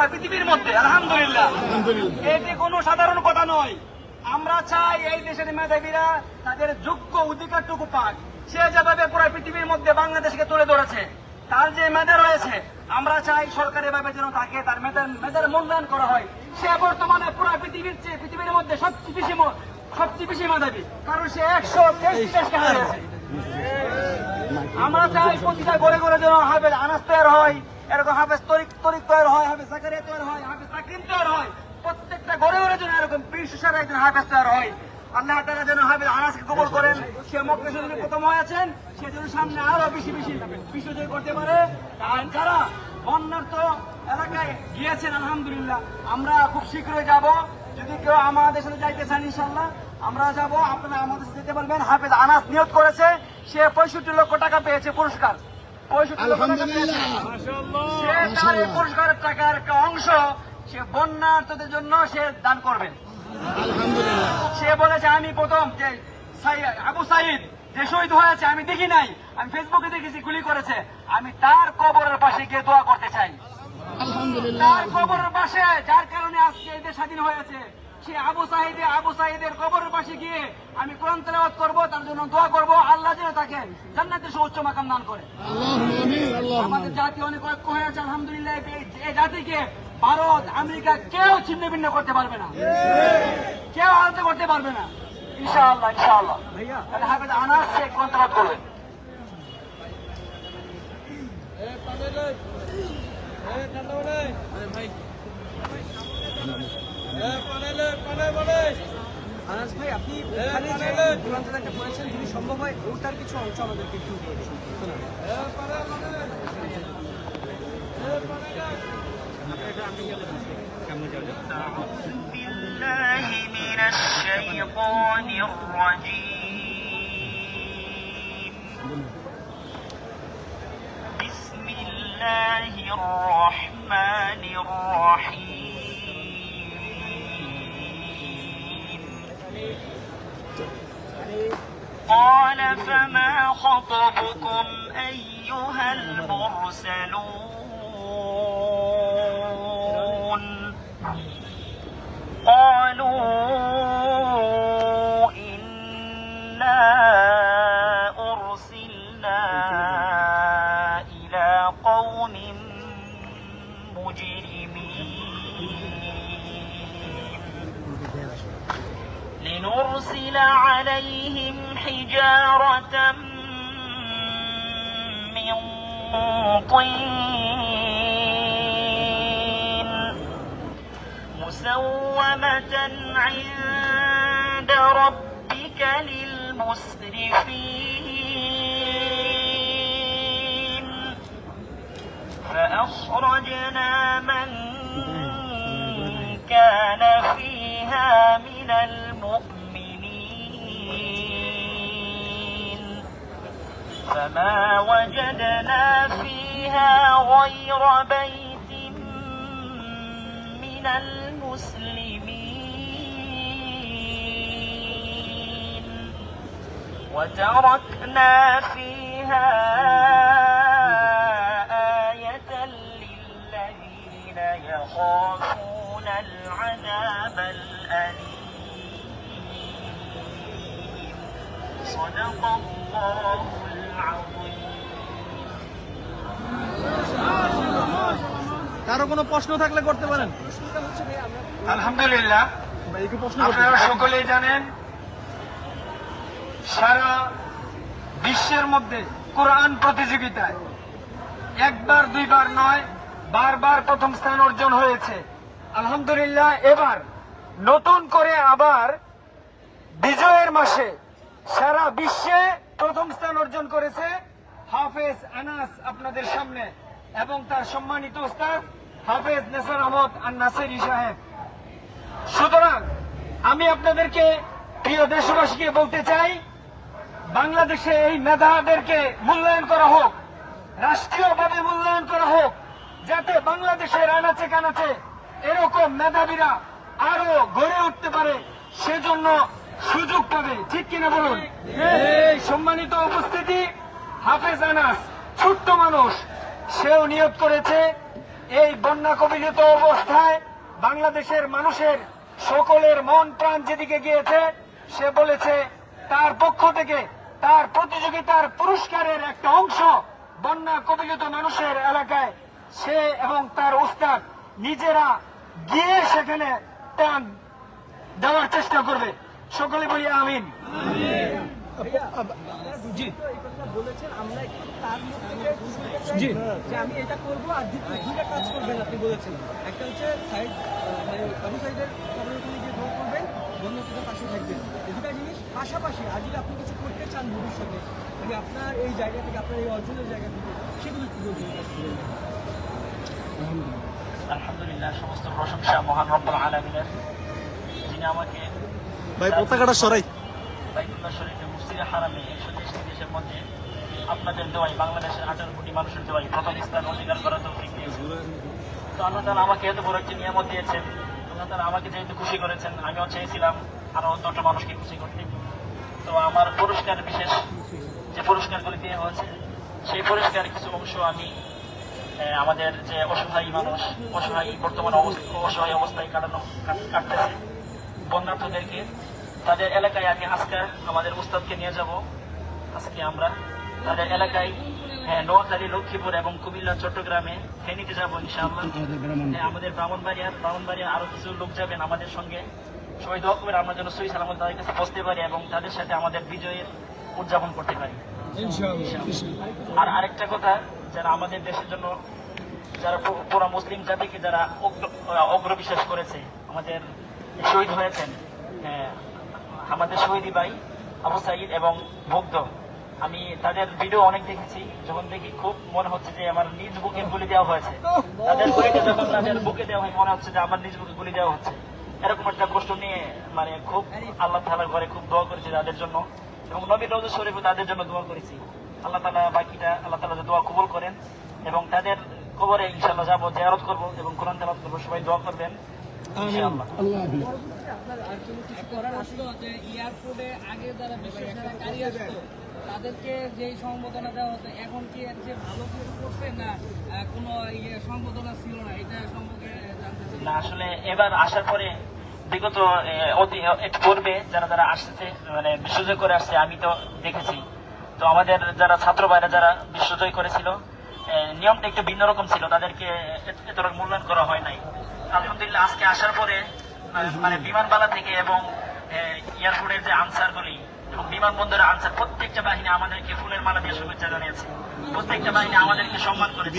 পুরো পৃথিবীর মধ্যে? আলহামদুলিল্লাহ। এটি কোনো সাধারণ কথা নয়। আমরা চাই এই দেশের মেধাবীরা তাদের যোগ্য অধিকারটুকু পাক। সে যেভাবে পুরো পৃথিবীর মধ্যে বাংলাদেশকে তুলে ধরেছে তার যে মেধা রয়েছে আমরা চাই সরকারি ভাবে যেন তাকে তার মেধার মেধার মূল্যায়ন করা হয়। সে বর্তমানে পুরো পৃথিবীর চেয়ে পৃথিবীর মধ্যে সবচেয়ে বেশি সবচেয়ে বেশি মেধাবী। কারণ সে একশো তেইশ দেশকে হারিয়েছে। আমরা চাই প্রতিটা ঘরে ঘরে যেন হাফেজ আনাস তৈরি হয়, এরকম হাফেজ তরিক তরিক তৈরি হয়, হাফেজ জাকারিয়া তৈরি হয়, হাফেজ তাকিম তৈরি হয়। প্রত্যেকটা ঘরে ঘরে যেন এরকম বিশেষের একজন হাফেজ তৈরি হয়। আল্লাহ তারা যেন হাফেজ আনাসকে কবল করেন। সে মক্কা শরীফে প্রথম হয়েছেন সে যেন সামনে আরও বেশি বেশি বিশ্বজয় করতে পারে। আর যারা বন্যার্থ এলাকায় গিয়েছেন, আলহামদুলিল্লাহ, আমরা খুব শীঘ্রই যাব। যদি কেউ আমাদের সাথে যাইতে চান ইনশাল্লাহ আমরা যাব। আপনারা আমাদের সাথে যেতে পারবেন। হাফেজ আনাস নিয়োগ করেছে। সে পঁয়ষট্টি লক্ষ টাকা পেয়েছে পুরস্কার। পঁয়ষট্টি লক্ষ টাকা পেয়েছে। সে তার এই পুরস্কারের টাকার একটা অংশ সে বন্যার্থদের জন্য সে দান করবেন। সে বলেছে আমি প্রথম যে আবু সাইদ যে শহীদ হয়েছে আমি দেখি নাই। আমি ফেসবুকে দেখেছি গুলি করেছে। আমি তার কবরের পাশে গিয়ে দোয়া করতে চাই। তার কবরের পাশে যার কারণে আজকে এই দেশ স্বাধীন হয়েছে। সে আবু সাহিদে আবু সাহিদের কবরের পাশে গিয়ে আমি কোরআন তেলাওয়াত করব তার জন্য দোয়া করব আল্লাহ যেন তাকে জান্নাতের সুউচ্চ মাকাম দান করে। আমাদের জাতি অনেক ঐক্য হয়েছে আলহামদুলিল্লাহ এই- জাতিকে ভারত আমেরিকা কেউ ছিন্ন ভিন্ন করতে পারবে না। কেউ আলাদা করতে পারবে না। ইনশাআল্লাহ ইনশাআল্লাহ। তাহলে হাফেজ আনাস সে কন্ট্রাক্ট করবে। আনাস ভাই আপনি ওখানে যে কোরআন তেলাওয়াতটা করেছেন যদি সম্ভব হয় ওটার কিছু অংশ আমাদেরকে একটু শোনান। أعوذ بالله من الشيطان الرجيم بسم الله الرحمن الرحيم قال فما خطبكم أيها المرسلون قالوا إنا أرسلنا إلى قوم مجرمين. لنرسل عليهم حجارة من طين مسومة عند ربك للمسرفين. فأخرجنا من كان فيها من المؤمنين فما وجدنا فيها غير بيت من المسلمين. وتركنا فيها آية للذين يخافون العذاب الأليم. صدق الله কারও কোনো প্রশ্ন থাকলে করতে পারেন। আলহামদুলিল্লাহ। আপনারা সকলেই জানেন সারা বিশ্বের মধ্যে কোরআন প্রতিযোগিতায় একবার দুইবার নয় বারবার প্রথম স্থান অর্জন হয়েছে। আলহামদুলিল্লাহ এবার নতুন করে আবার বিজয়ের মাসে সারা বিশ্বে প্রথম স্থান অর্জন করেছে হাফেজ আনাস আপনাদের সামনে। এবং তার সম্মানিত ওস্তাদ হাফেজ নেসার আহমদ আর নাসেরি সাহেব। সুতরাং আমি আপনাদেরকে, প্রিয় দেশবাসীকে বলতে চাই, বাংলাদেশে এই মেধাদেরকে মূল্যায়ন করা হোক, রাষ্ট্রীয়ভাবে মূল্যায়ন করা হোক, যাতে বাংলাদেশের আনাচে কানাচে এরকম মেধাবীরা আরও গড়ে উঠতে পারে, সেজন্য সুযোগ পাবে ঠিক কিনা বলুন? সম্মানিত উপস্থিতি, হাফেজ আনাস, ছোট্ট মানুষ, সেও নিয়োগ করেছে। এই বন্যা কবিলিত অবস্থায় বাংলাদেশের মানুষের সকলের মন প্রাণ যেদিকে গিয়েছে, সে বলেছে, তার পক্ষ থেকে তার প্রতিযোগিতার পুরস্কারের একটা অংশ বন্যা কবিলিত মানুষের এলাকায় সে এবং তার উস্তাদ নিজেরা গিয়ে সেখানে দেওয়ার চেষ্টা করবে। সকলে বলি আমিন। বলেছেন আমরা একটু তার যে আমি এটা করব আর দ্বিতীয় দুইটা কাজ করবেন আপনি বলেছেন। একটা হচ্ছে সাইড মানে বাবু সাইডের কবরের ওখানে গিয়ে করবেন পাশে থাকবেন। এই দুটা জিনিস পাশাপাশি আজ যদি আপনি কিছু করতে চান ভবিষ্যতে মানে আপনার এই জায়গা থেকে আপনার এই অর্জনের জায়গা থেকে সেগুলো একটু বলবেন। আলহামদুলিল্লাহ সমস্ত প্রশংসা মহান রব্বুল আলমিনের। যিনি আমাকে ভাই, পতাকাটা সরাই। আপনাদের দোয়াই বাংলাদেশের আঠারো কোটি মানুষের স্থান অধিকার করার তো আমাকে বড় একটি দিয়েছেন। আমাকে যেহেতু খুশি করেছেন, আমিও চেয়েছিলাম দুটো মানুষকে খুশি করতে। তো আমার পুরস্কার বিশেষ যে পুরস্কারগুলি দেওয়া হয়েছে, সেই পুরস্কার কিছু অংশ আমি আমাদের যে অসহায় মানুষ, অসহায় বর্তমান অসহায় অবস্থায় কাটানো কাটতেছে। বন্যার্থদেরকে তাদের এলাকায় আমি আজকে আমাদের উস্তাদকে নিয়ে যাব। আজকে আমরা তাদের এলাকায় হ্যাঁ, নোয়াখালী লক্ষ্মীপুর এবং কুমিল্লা চট্টগ্রামে ফেনীতে যাব ইনশাআল্লাহ। হ্যাঁ, আমাদের ব্রাহ্মণবাড়িয়ার ব্রাহ্মণবাড়িয়ার আরও কিছু লোক যাবেন আমাদের সঙ্গে। সবাই দোয়া করবেন আমরা যেন সই সালামত তাদের কাছে বসতে পারি এবং তাদের সাথে আমাদের বিজয়ের উদযাপন করতে পারি। আর আরেকটা কথা যারা আমাদের দেশের জন্য যারা পুরো মুসলিম জাতিকে যারা অগ্র- অগ্রবিশ্বাস করেছে আমাদের শহীদ হয়েছেন হ্যাঁ, আমাদের শহীদি ভাই আবু সাইদ এবং মুগ্ধ। আমি তাদের ভিডিও অনেক দেখেছি যখন দেখি খুব মনে হচ্ছে যে আমার নিজ বুকে গুলি দেওয়া হয়েছে। তাদের গুলিতে যখন তাদের বুকে দেওয়া হয় মনে হচ্ছে যে আমার নিজ বুকে গুলি দেওয়া হচ্ছে। এরকম একটা কষ্ট নিয়ে মানে খুব আল্লাহ তালার ঘরে খুব দোয়া করেছি তাদের জন্য। এবং নবী রোজ শরীফে তাদের জন্য দোয়া করেছি। আল্লাহ তালা বাকিটা আল্লাহ তালা দোয়া কবুল করেন এবং তাদের কবরে ইনশাল্লাহ যাব জিয়ারত করব এবং কোরআন তেলাওয়াত করব সবাই দোয়া করবেন। ইনশাআল্লাহ। আপনার আর কোনো কিছু করার আসলো যে এয়ারপোর্টে আগে যারা বিশেষ যারা গাড়ি আসতো তাদেরকে যে সম্বোধনা দেওয়া হতো এখন কি যে ভালো কিছু করছে না কোনো ইয়ে সম্বোধনা ছিল না? এটা সম্পর্কে না আসলে এবার আসার পরে বিগত অতি- একটু পূর্বে যারা যারা আসছে মানে বিশ্বজয় করে আসছে আমি তো দেখেছি। তো আমাদের যারা ছাত্র ভাইরা যারা বিশ্বজয় করেছিল নিয়মটা একটু ভিন্ন রকম ছিল। তাদেরকে এত- এতটা মূল্যায়ন করা হয় নাই। আলহামদুলিল্লাহ আজকে আসার পরে মানে- মানে বিমানবালা থেকে এবং এয়ারপোর্টের যে আনসারগুলি এবং বিমানবন্দরের আনসার প্রত্যেকটা বাহিনী আমাদেরকে ফুলের মালা দিয়ে শুভেচ্ছা জানিয়েছে। প্রত্যেকটা বাহিনী আমাদেরকে সম্মান করেছে।